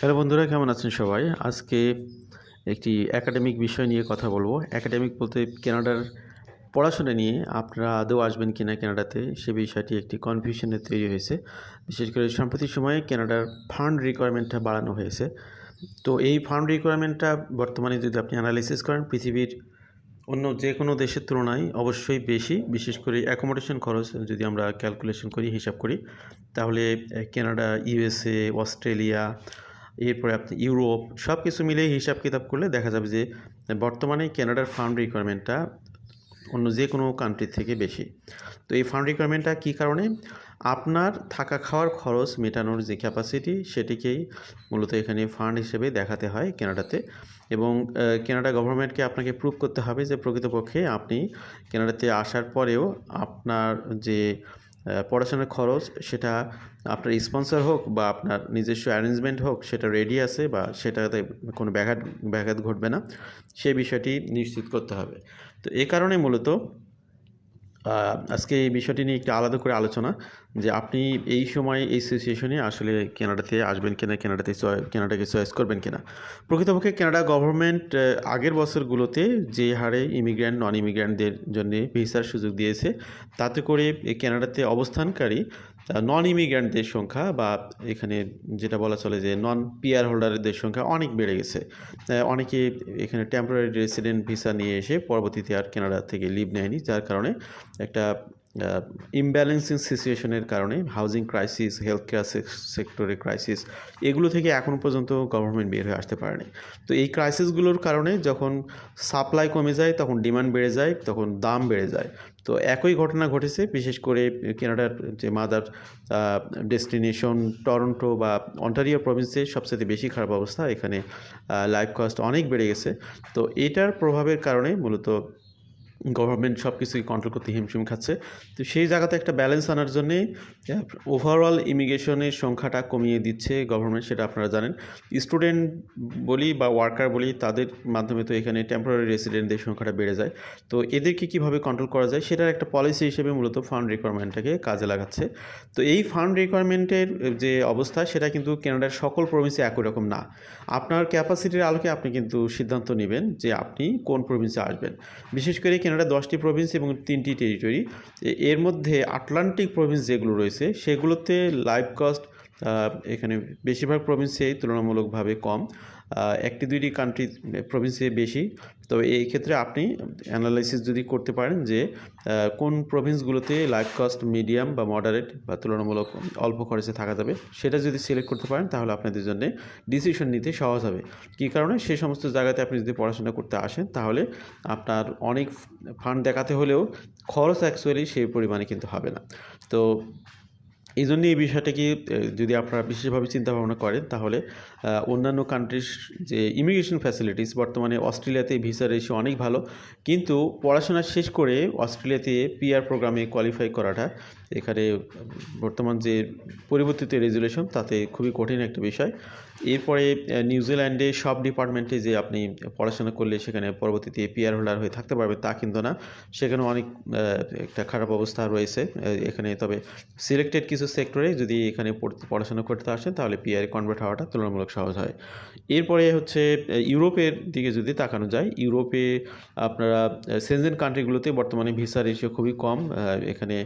Hello বন্ধুরা, কেমন আছেন সবাই? আজকে একটি একাডেমিক বিষয় নিয়ে কথা বলব। একাডেমিক বলতে কেনাডার পড়াশোনা নিয়ে আপনারা আদৌ আসবেন কিনা কেনাডাতে, সে বিষয়টি একটি কনফিউশনে তৈরি হয়েছে। বিশেষ করে সাম্প্রতিক সময়ে কেনাডার ফান্ড রিকোয়ারমেন্টটা বাড়ানো হয়েছে। তো এই ফান্ড রিকোয়ারমেন্টটা বর্তমানে যদি আপনি অ্যানালাইসিস করেন, পৃথিবীর অন্য যে কোনো দেশের তুলনায় অবশ্যই বেশি। বিশেষ করে অ্যাকোমোডেশন খরচ যদি আমরা ক্যালকুলেশন করি, হিসাব করি, তাহলে কেনাডা ইউএসএ অস্ট্রেলিয়া এরপরে আপনি ইউরোপ সব কিছু মিলে হিসাব কিতাব করলে দেখা যাবে যে বর্তমানে কানাডার ফান্ড রিকোয়ারমেন্টটা অন্য যে কোনো কান্ট্রির থেকে বেশি। তো এই ফান্ড রিকোয়ারমেন্টটা কী কারণে? আপনার থাকা খাওয়ার খরচ মেটানোর যে ক্যাপাসিটি সেটিকেই মূলত এখানে ফান্ড হিসেবে দেখাতে হয় কানাডাতে এবং কানাডা গভর্নমেন্টকে আপনাকে প্রুভ করতে হবে যে প্রকৃতপক্ষে আপনি কানাডাতে আসার পরেও আপনার যে পড়াশোনার খরচ, সেটা আপনার স্পন্সর হোক বা আপনার নিজস্ব অ্যারেঞ্জমেন্ট হোক, সেটা রেডি আছে বা সেটাতে কোনো ব্যাঘাত ব্যাঘাত ঘটবে না। সেই বিষয়টি নিশ্চিত করতে হবে। তো এ কারণে মূলত আজকে এই বিষয়টি নিয়ে একটু আলাদা করে আলোচনা যে আপনি এই সময় এই সিচুয়েশনে আসলে কেনাডাতে আসবেন কিনা, কেনাডাতে কানাডাকে চয়েস করবেন কিনা? প্রকৃতপক্ষে কানাডা গভর্নমেন্ট আগের বছরগুলোতে যে হারে ইমিগ্র্যান্ট নন ইমিগ্র্যান্টদের জন্য ভিসার সুযোগ দিয়েছে, তাতে করে কানাডাতে অবস্থানকারী নন ইমিগ্র্যান্টদের সংখ্যা বা এখানে যেটা বলা চলে যে নন পিয়ার হোল্ডারদের সংখ্যা অনেক বেড়ে গেছে। অনেকে এখানে টেম্পোরারি রেসিডেন্ট ভিসা নিয়ে এসে পরবর্তীতে আর কানাডা থেকে লিভ নেয়নি, যার কারণে একটা ইমব্যালেন্সিং সিচুয়েশনের কারণে হাউজিং ক্রাইসিস হেলথ কেয়ার সেক্টরের ক্রাইসিস এগুলো থেকে এখনও পর্যন্ত গভর্নমেন্ট বের হয়ে আসতে পারেনি। তো এই ক্রাইসিসগুলোর কারণে যখন সাপ্লাই কমে যায়, তখন ডিমান্ড বেড়ে যায়, তখন দাম বেড়ে যায়। তো একই ঘটনা ঘটেছে, বিশেষ করে কেনাডার যে মাদার ডেস্টিনেশন টরন্টো বা অন্টারিও প্রভিন্সে সবচেয়ে বেশি খারাপ অবস্থা। এখানে লাইফ কস্ট অনেক বেড়ে গেছে। তো এটার প্রভাবের কারণে মূলত গভর্নমেন্ট সব কিছুই কন্ট্রোল করতে হিমশিম খাচ্ছে। তো সেই জায়গাতে একটা ব্যালেন্স আনার জন্যে ওভারঅল ইমিগ্রেশনের সংখ্যাটা কমিয়ে দিচ্ছে গভর্নমেন্ট সেটা আপনারা জানেন। স্টুডেন্ট বলি বা ওয়ার্কার বলি, তাদের মাধ্যমে তো এখানে টেম্পোরারি রেসিডেন্টদের সংখ্যাটা বেড়ে যায়। তো এদেরকে কীভাবে কন্ট্রোল করা যায়, সেটার একটা পলিসি হিসেবে মূলত ফান্ড রিকোয়ারমেন্টটাকে কাজে লাগাচ্ছে। তো এই ফান্ড রিকোয়ারমেন্টের যে অবস্থা, সেটা কিন্তু কানাডার সকল প্রভিন্সে একই রকম না। আপনার ক্যাপাসিটির আলোকে আপনি কিন্তু সিদ্ধান্ত নেবেন যে আপনি কোন প্রভিন্সে আসবেন। বিশেষ করে কানাডা দশটি প্রভিন্স এবং তিনটি টেরিটরি এর মধ্যে আটলান্টিক প্রভিন্স যেগুলো রয়েছে, সেগুলোতে লাইফ কস্ট এখানে বেশিরভাগ প্রভিন্সেই তুলনামূলকভাবে কম। একটি দুইটি কান্ট্রি প্রভিন্সে বেশি। তো এই ক্ষেত্রে আপনি অ্যানালাইসিস যদি করতে পারেন যে কোন প্রভিন্সগুলোতে লাইফ কস্ট মিডিয়াম বা মডারেট বা তুলনামূলক অল্প খরচে থাকা যাবে, সেটা যদি সিলেক্ট করতে পারেন, তাহলে আপনাদের জন্য ডিসিশন নিতে সহজ হবে। কী কারণে? সে সমস্ত জায়গাতে আপনি যদি পড়াশোনা করতে আসেন, তাহলে আপনার অনেক ফান্ড দেখাতে হলেও খরচ অ্যাকচুয়ালি সেই পরিমাণে কিন্তু হবে না। তো এই জন্য এই বিষয়টাকে যদি আপনারা বিশেষভাবে চিন্তা ভাবনা করেন, তাহলে অন্যান্য কান্ট্রির যে ইমিগ্রেশন ফ্যাসিলিটিস বর্তমানে অস্ট্রেলিয়াতে ভিসা রেশিও অনেক ভালো, কিন্তু পড়াশোনা শেষ করে অস্ট্রেলিয়াতে পিআর প্রোগ্রামে কোয়ালিফাই করাটা, এখানে বর্তমান যে পরিবর্তিত রেজুলেশন তাতে খুবই কঠিন একটা বিষয়। এরপরে নিউজিল্যান্ডে সব ডিপার্টমেন্টে যে আপনি পড়াশোনা করলে সেখানে পরবর্তীতে পিআর হোল্ডার হয়ে থাকতে পারবে, তা কিন্তু না। সেখানে অনেক একটা খারাপ অবস্থা রয়েছে এখানে তবে সিলেক্টেড কিছু সেক্টরে যদি এখানে পড়াশোনা করতে আসেন, তাহলে পিআরে কনভার্ট হওয়াটা তুলনামূলক সহজ হয়। এরপরে হচ্ছে ইউরোপের দিকে যদি তাকানো যায়, ইউরোপে আপনারা সেনজেন কান্ট্রিগুলোতে বর্তমানে ভিসা রেশিও খুবই কম এখানে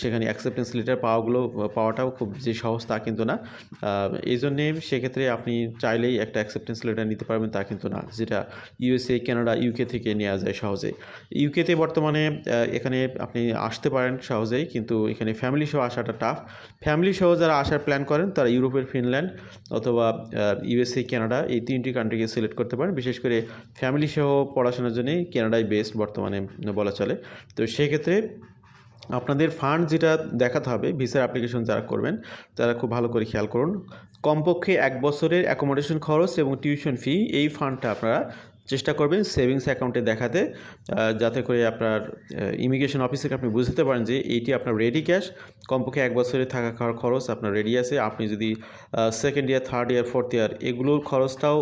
সেখানে অ্যাকসেপ্টেন্স লেটার পাওয়াগুলো, পাওয়াটাও খুব যে সহজ তা কিন্তু না। এই জন্যে সেক্ষেত্রে আপনি চাইলেই একটা অ্যাকসেপ্টেন্স লেটার নিতে পারবেন তা কিন্তু না, যেটা ইউএসএ কানাডা ইউকে থেকে নেওয়া যায় সহজে। ইউকেতে বর্তমানে এখানে আপনি আসতে পারেন সহজেই, কিন্তু এখানে ফ্যামিলি সহ আসাটা ফ্যামিলি সহ যারা আসার প্ল্যান করেন, তারা ইউরোপের ফিনল্যান্ড অথবা ইউএসএ কানাডা এই তিনটি কান্ট্রিকে সিলেক্ট করতে পারেন। বিশেষ করে ফ্যামিলি সহ পড়াশোনার জন্যই কানাডাই বেস্ট বর্তমানে বলা চলে। তো সেক্ষেত্রে আপনাদের ফান্ড যেটা দেখাতে হবে ভিসার অ্যাপ্লিকেশন যারা করবেন, তারা খুব ভালো করে খেয়াল করুন। কমপক্ষে এক বছরের অ্যাকোমোডেশন খরচ এবং টিউশন ফি এই ফান্ডটা আপনারা চেষ্টা করবেন সেভিংস অ্যাকাউন্টে দেখাতে যাতে করে আপনার ইমিগ্রেশন অফিসকে আপনি বুঝতে পারেন যে এইটি আপনার রেডি ক্যাশ কমপক্ষে এক বছরে থাকা খাওয়ার খরচ আপনার রেডি আছে। আপনি যদি second year third year fourth year এগুলোর খরচটাও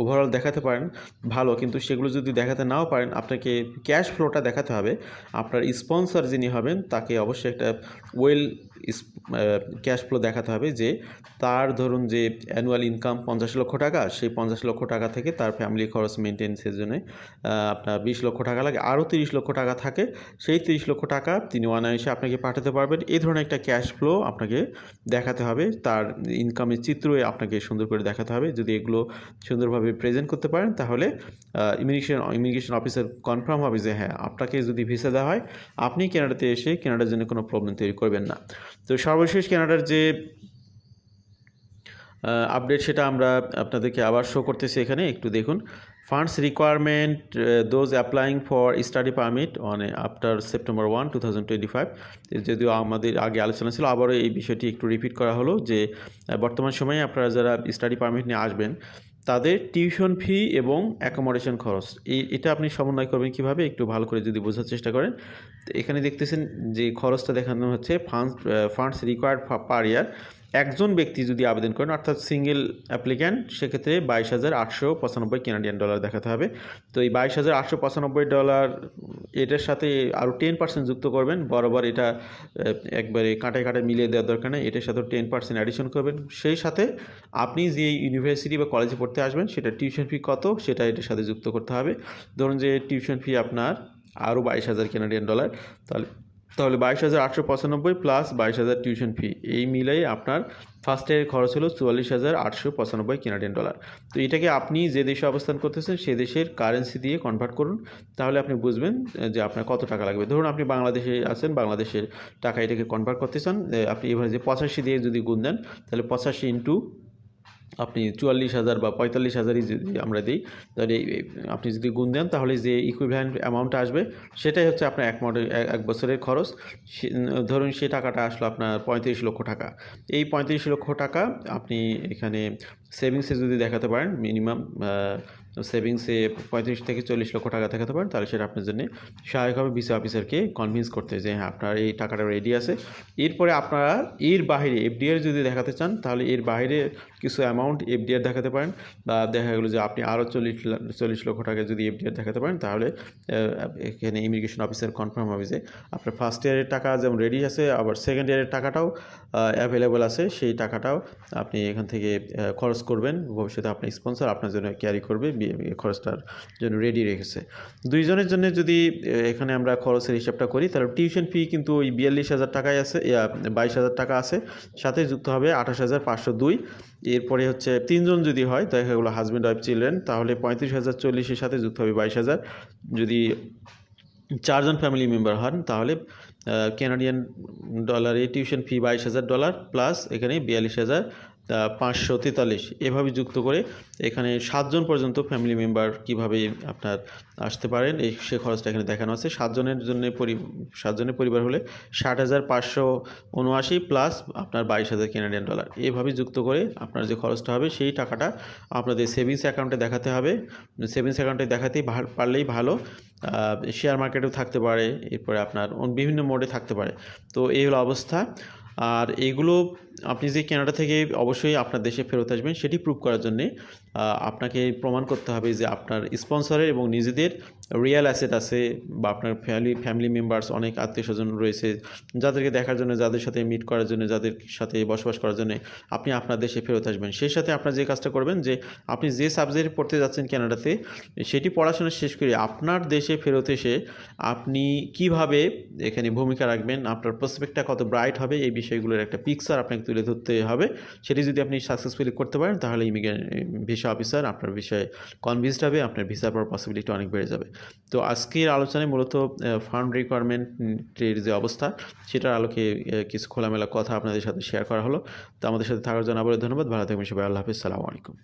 ওভারঅল দেখাতে পারেন, ভালো। কিন্তু সেগুলো যদি দেখাতে নাও পারেন, আপনাকে ক্যাশ ফ্লোটা দেখাতে হবে। আপনার স্পন্সর যিনি হবেন, তাকে অবশ্যই একটা ওয়েল ক্যাশ ফ্লো দেখাতে হবে যে তার ধরুন যে অ্যানুয়াল ইনকাম পঞ্চাশ লক্ষ টাকা, সেই পঞ্চাশ লক্ষ টাকা থেকে তার ফ্যামিলি খরচ মেনটেন্সের জন্য আপনার বিশ লক্ষ টাকা লাগে, আরও তিরিশ লক্ষ টাকা থাকে, সেই তিরিশ লক্ষ টাকা তিনি অনায়াসে আপনাকে পাঠাতে পারবেন। এই ধরনের একটা ক্যাশ ফ্লো আপনাকে দেখাতে হবে, তার ইনকামের চিত্র আপনাকে সুন্দর করে দেখাতে হবে। যদি এগুলো সুন্দরভাবে প্রেজেন্ট করতে পারেন, তাহলে ইমিগ্রেশন ইমিগ্রেশন অফিসার কনফার্ম হবে যে হ্যাঁ আপনাকে যদি ভিসা দেওয়া হয়, আপনি কেনাডাতে এসে কেনাডার জন্য কোনো প্রবলেম তৈরি করবেন না। তো সর্বশেষ কেনাডার যে আপডেট সেটা আমরা আপনাদেরকে আবার শো করতেছি এখানে, একটু দেখুন। Funds requirement those applying for study permit on after September one two thousand twenty five যদিও আমাদের আগে আলোচনা ছিল, আবারও এই বিষয়টি একটু রিপিট করা হলো যে বর্তমান সময়ে আপনারা যারা স্টাডি পারমিট নিয়ে আসবেন, তাদের টিউশন ফি এবং অ্যাকোমোডেশন খরচ এই এটা আপনি সমন্বয় করবেন কীভাবে? একটু ভালো করে যদি বোঝার চেষ্টা করেন। এখানে দেখতেছেন যে খরচটা দেখানো হচ্ছে funds funds required per year একজন ব্যক্তি যদি আবেদন করেন, অর্থাৎ সিঙ্গেল অ্যাপ্লিক্যান্ট সেক্ষেত্রে বাইশ হাজার আটশো পঁচানব্বই কেনাডিয়ান ডলার দেখাতে হবে। তো এই বাইশ হাজার আটশো পঁচানব্বই ডলার এটার সাথে আরও টেন পার্সেন্ট যুক্ত করবেন। বরাবর এটা একবারে কাঁটায় কাঁটায় মিলিয়ে দেওয়ার দরকার নেই। এটার সাথে টেন পার্সেন্ট অ্যাডিশন করবেন। সেই সাথে আপনি যে ইউনিভার্সিটি বা কলেজে পড়তে আসবেন, সেটা টিউশন ফি কত, সেটা এটার সাথে যুক্ত করতে হবে। ধরুন যে টিউশন ফি আপনার আরও বাইশ হাজার কেনাডিয়ান ডলার তাহলে তাহলে বাইশ হাজার আটশো পঁচানব্বই প্লাস বাইশ হাজার টিউশন ফি এই মিলাই আপনার ফার্স্ট ইয়ারের খরচ হলো চুয়াল্লিশ হাজার আটশো পঁচানব্বই কেনাডিয়ান ডলার তো এটাকে আপনি যে দেশে অবস্থান করতেছেন, সে দেশের কারেন্সি দিয়ে কনভার্ট করুন। তাহলে আপনি বুঝবেন যে আপনার কত টাকা লাগবে। ধরুন আপনি বাংলাদেশে আছেন, বাংলাদেশের টাকা এটাকে কনভার্ট করতে চান আপনি যে পঁচাশি দিয়ে যদি গুণ দেন, তাহলে পঁচাশি ইন্টু আপনি চুয়াল্লিশ হাজার বা পঁয়তাল্লিশ হাজারই যদি আমরা দিই, তাহলে আপনি যদি গুণ দেন, তাহলে যে ইকুইভ্যালেন্ট অ্যামাউন্ট আসবে, সেটাই হচ্ছে আপনার এক মডেল এক বছরের খরচ। ধরুন সে টাকাটা আসলো আপনার পঁয়ত্রিশ লক্ষ টাকা। এই পঁয়ত্রিশ লক্ষ টাকা আপনি এখানে সেভিংসে যদি দেখাতে পারেন মিনিমাম সেভিংসে পঁয়ত্রিশ থেকে চল্লিশ লক্ষ টাকা দেখাতে পারেন, তাহলে সেটা আপনার জন্য সহায়ক হবে অফিসারকে কনভিন্স করতে যে হ্যাঁ আপনার এই টাকাটা রেডি আছে। এরপরে আপনারা এর বাইরে এফডিআর যদি দেখাতে চান, তাহলে এর বাইরে কিছু অ্যামাউন্ট এফডিআর দেখাতে পারেন বা দেখা গেলো যে আপনি আরও চল্লিশ চল্লিশ লক্ষ টাকা যদি এফডিআর দেখাতে পারেন, তাহলে এখানে ইমিগ্রেশন অফিসার কনফার্ম হবে যে আপনার ফার্স্ট ইয়ারের টাকা যেমন রেডি আছে, আবার সেকেন্ড ইয়ারের টাকাটাও অ্যাভেলেবল আছে, সেই টাকাটাও আপনি এখান থেকে খরচ করবেন। ভবিষ্যতে আপনার স্পন্সর আপনার জন্য ক্যারি করবে খরচটার জন্য রেডি রেখেছে। দুইজনের জন্য যদি এখানে আমরা খরচের হিসাবটা করি, তাহলে টিউশন ফি কিন্তু ওই বিয়াল্লিশ হাজার টাকায় আছে বাইশ হাজার টাকা আছে। সাথে যুক্ত হবে আঠাশ হাজার পাঁচশো দুই। এরপরে হচ্ছে তিনজন যদি হয় তাহলে গেলো হাজব্যান্ড ওয়াইফ চিলড্রেন তাহলে পঁয়ত্রিশ হাজার, চল্লিশের সাথে যুক্ত হবে বাইশ হাজার। যদি চারজন ফ্যামিলি মেম্বার হন, তাহলে ক্যানাডিয়ান ডলারে টিউশন ফি বাইশ হাজার ডলার প্লাস এখানে বিয়াল্লিশ হাজার। পাঁচশো তেতাল্লিশ। এভাবে যুক্ত করে এখানে সাতজন পর্যন্ত ফ্যামিলি মেম্বার কীভাবে আপনার আসতে পারেন, এই সে খরচটা এখানে দেখানো আছে। সাতজনের জন্য পরি, সাতজনের পরিবার হলে ষাট হাজার পাঁচশো উনআশি প্লাস আপনার বাইশ হাজার কেনাডিয়ান ডলার এভাবে যুক্ত করে আপনার যে খরচটা হবে সেই টাকাটা আপনাদের সেভিংস অ্যাকাউন্টে দেখাতে হবে। সেভিংস অ্যাকাউন্টে দেখাতেই পারলেই ভালো। শেয়ার মার্কেটেও থাকতে পারে, এরপরে আপনার বিভিন্ন মোডে থাকতে পারে। তো এই হলো অবস্থা। আর এগুলো আপনি যে কেনাডা থেকে অবশ্যই আপনার দেশে ফেরত আসবেন, সেটি প্রুভ করার জন্যে আপনাকে প্রমাণ করতে হবে যে আপনার স্পন্সরের এবং নিজেদের রিয়েল অ্যাসেট আছে বা আপনার ফ্যামিলি ফ্যামিলি মেম্বার্স অনেক আত্মীয় স্বজন রয়েছে, যাদেরকে দেখার জন্য, যাদের সাথে মিট করার জন্য, যাদের সাথে বসবাস করার জন্য আপনি আপনার দেশে ফেরত আসবেন। সেই সাথে আপনার যে কাজটা করবেন যে, আপনি যে সাবজেক্ট পড়তে যাচ্ছেন কানাডাতে সেটি পড়াশোনা শেষ করে আপনার দেশে ফেরত এসে আপনি কীভাবে এখানে ভূমিকা রাখবেন, আপনার প্রসপেক্টটা কত ব্রাইট হবে, এই বিষয়গুলোর একটা পিকচার আপনাকে তুলে ধরতে হবে। সেটি যদি আপনি সাকসেসফুলি করতে পারেন, তাহলে ইমিগ্রেন্ট ভিসা অফিসার আপনার বিষয়ে কনভিন্সড হবে, আপনার ভিসা পাওয়ার পসিবিলিটি অনেক বেড়ে যাবে। তো আজকের আলোচনায় মূলত ফান্ড রিকোয়ারমেন্টের যে অবস্থা, সেটার আলোকে কিছু খোলামেলা কথা আপনাদের সাথে শেয়ার করা হলো। তো আমাদের সাথে থাকার জন্য আবার ধন্যবাদ। ভালো থাকবেন সবাই। আল্লাহ হাফিজ। সালামু আলাইকুম।